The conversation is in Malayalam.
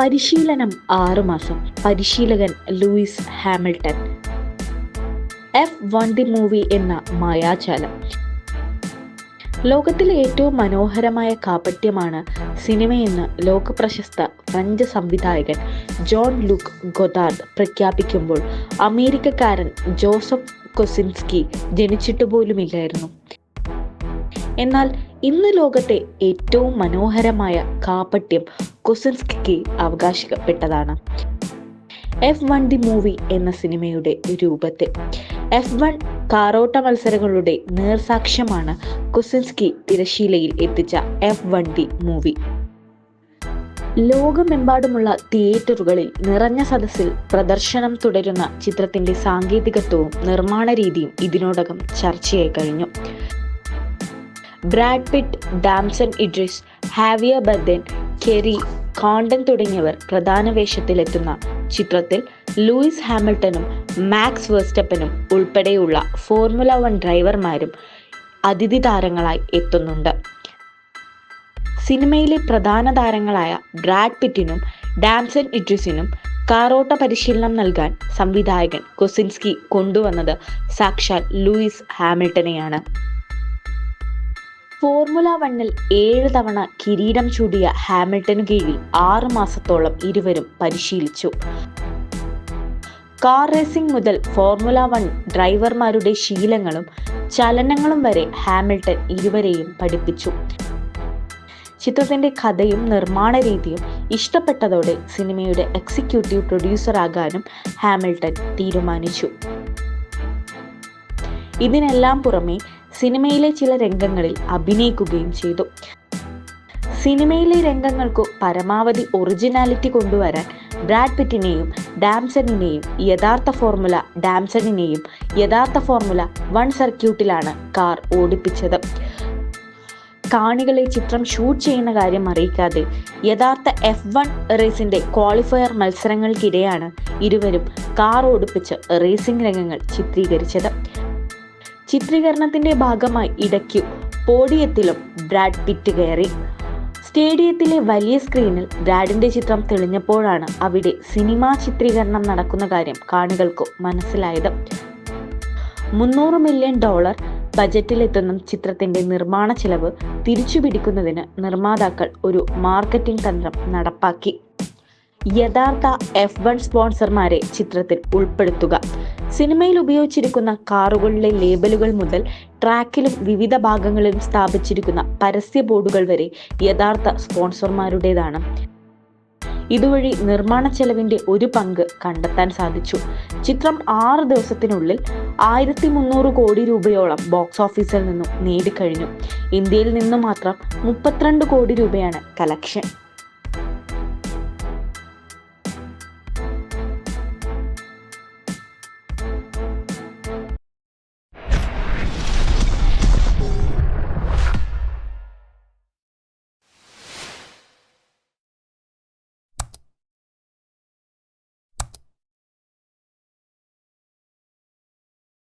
പരിശീലനം ആറുമാസം പരിശീലകൻ ലൂയിസ് ഹാമിൽട്ടൺ. എഫ് വണ്ടി മൂവി എന്ന മായാജാലം. ലോകത്തിലെ ഏറ്റവും മനോഹരമായ കാപട്യമാണ് സിനിമയെന്ന് ലോകപ്രശസ്ത ഫ്രഞ്ച് സംവിധായകൻ ജോൺ ലുക്ക് ഗൊദാർഡ് പ്രഖ്യാപിക്കുമ്പോൾ അമേരിക്കക്കാരൻ ജോസഫ് കൊസിൻസ്കി ജനിച്ചിട്ട് പോലുമില്ലായിരുന്നു. എന്നാൽ ഇന്ന് ലോകത്തെ ഏറ്റവും മനോഹരമായ കാപട്യം കൊസിൻസ്കിക്ക് അവകാശപ്പെട്ടതാണ്. എഫ് വൺ ദി മൂവി എന്ന സിനിമയുടെ രൂപത്തിൽ. എഫ് വൺ കാറോട്ട മത്സരങ്ങളുടെ നേർസാക്ഷ്യമാണ് കുസിൻസ്കി തിരശീലയിൽ എത്തിച്ച എഫ് വൺ ദി മൂവി. ലോകമെമ്പാടുമുള്ള തിയേറ്ററുകളിൽ നിറഞ്ഞ സദസ്സിൽ പ്രദർശനം തുടരുന്ന ചിത്രത്തിന്റെ സാങ്കേതികത്വവും നിർമ്മാണ രീതിയും ഇതിനോടകം ചർച്ചയായി കഴിഞ്ഞു. ബ്രാഡ് പിറ്റ് ഡാംസൺ ഇഡ്രിസ് ഹാവിയ ബർദൻ കെറി കോണ്ടൻ തുടങ്ങിയവർ പ്രധാന വേഷത്തിലെത്തുന്ന ചിത്രത്തിൽ ലൂയിസ് ഹാമിൽട്ടണും മാക്സ് വേസ്റ്റപ്പനും ഉൾപ്പെടെയുള്ള ഫോർമുല വൺ ഡ്രൈവർമാരും അതിഥി താരങ്ങളായി എത്തുന്നുണ്ട്. സിനിമയിലെ പ്രധാന താരങ്ങളായ ബ്രാഡ് പിറ്റിനും ഡാംസൺ ഇഡ്രിസിനും കാറോട്ട പരിശീലനം നൽകാൻ സംവിധായകൻ കൊസിൻസ്കി കൊണ്ടുവന്നത് സാക്ഷാൽ ലൂയിസ് ഹാമിൽട്ടനെയാണ്. ഫോർമുല വണ്ണിൽ ഏഴ് തവണ കിരീടം ചൂടിയ ഹാമിൽട്ടനു കീഴിൽ ആറ് മാസത്തോളം ഇരുവരും പരിശീലിച്ചു. കാർ റേസിംഗ് മുതൽ ഫോർമുല വൺ ഡ്രൈവർമാരുടെ ശീലങ്ങളും ചലനങ്ങളും വരെ ഹാമിൽട്ടൺ ഇരുവരെയും പഠിപ്പിച്ചു. ചിത്രത്തിന്റെ കഥയും നിർമ്മാണ രീതിയും ഇഷ്ടപ്പെട്ടതോടെ സിനിമയുടെ എക്സിക്യൂട്ടീവ് പ്രൊഡ്യൂസറാകാനും ഹാമിൽട്ടൺ തീരുമാനിച്ചു. ഇതിനെല്ലാം പുറമെ സിനിമയിലെ ചില രംഗങ്ങളിൽ അഭിനയിക്കുകയും ചെയ്തു. സിനിമയിലെ രംഗങ്ങൾക്കു പരമാവധി ഒറിജിനാലിറ്റി കൊണ്ടുവരാൻ ബ്രാഡ് പിറ്റിനെയും ഡാംസണിനെയും യഥാർത്ഥ ഫോർമുല ഡാംസണിനെയും യഥാർത്ഥ ഫോർമുല വൺ സർക്യൂട്ടിലാണ് കാർ ഓടിപ്പിച്ചത്. കാണികളെ ചിത്രം ഷൂട്ട് ചെയ്യുന്ന കാര്യം അറിയിക്കാതെ യഥാർത്ഥ എഫ് വൺ റേസിന്റെ ക്വാളിഫയർ മത്സരങ്ങൾക്കിടെയാണ് ഇരുവരും കാർ ഓടിപ്പിച്ച് റേസിംഗ് രംഗങ്ങൾ ചിത്രീകരിച്ചത്. ചിത്രീകരണത്തിന്റെ ഭാഗമായി ഇടയ്ക്ക് പോഡിയത്തിലും ബ്രാഡ് പിറ്റ് കയറി. സ്റ്റേഡിയത്തിലെ വലിയ സ്ക്രീനിൽ ബ്രാഡിന്റെ ചിത്രം തെളിഞ്ഞപ്പോഴാണ് അവിടെ സിനിമാ ചിത്രീകരണം നടക്കുന്ന കാര്യം കാണികൾക്ക് മനസ്സിലായത്. മുന്നൂറ് മില്യൺ ഡോളർ ബജറ്റിലെത്തുന്ന ചിത്രത്തിന്റെ നിർമ്മാണ ചെലവ് തിരിച്ചുപിടിക്കുന്നതിന് നിർമ്മാതാക്കൾ ഒരു മാർക്കറ്റിംഗ് തന്ത്രം നടപ്പാക്കി. യഥാർത്ഥ എഫ് വൺ സ്പോൺസർമാരെ ചിത്രത്തിൽ ഉൾപ്പെടുത്തുക. സിനിമയിൽ ഉപയോഗിച്ചിരിക്കുന്ന കാറുകളിലെ ലേബലുകൾ മുതൽ ട്രാക്കിലും വിവിധ ഭാഗങ്ങളിലും സ്ഥാപിച്ചിരിക്കുന്ന പരസ്യ ബോർഡുകൾ വരെ യഥാർത്ഥ സ്പോൺസർമാരുടേതാണ്. ഇതുവഴി നിർമ്മാണ ചെലവിന്റെ ഒരു പങ്ക് കണ്ടെത്താൻ സാധിച്ചു. ചിത്രം ആറ് ദിവസത്തിനുള്ളിൽ ആയിരത്തി മുന്നൂറ് കോടി രൂപയോളം ബോക്സ് ഓഫീസിൽ നിന്നും നേടിക്കഴിഞ്ഞു. ഇന്ത്യയിൽ നിന്നും മാത്രം മുപ്പത്തിരണ്ട് കോടി രൂപയാണ് കലക്ഷൻ.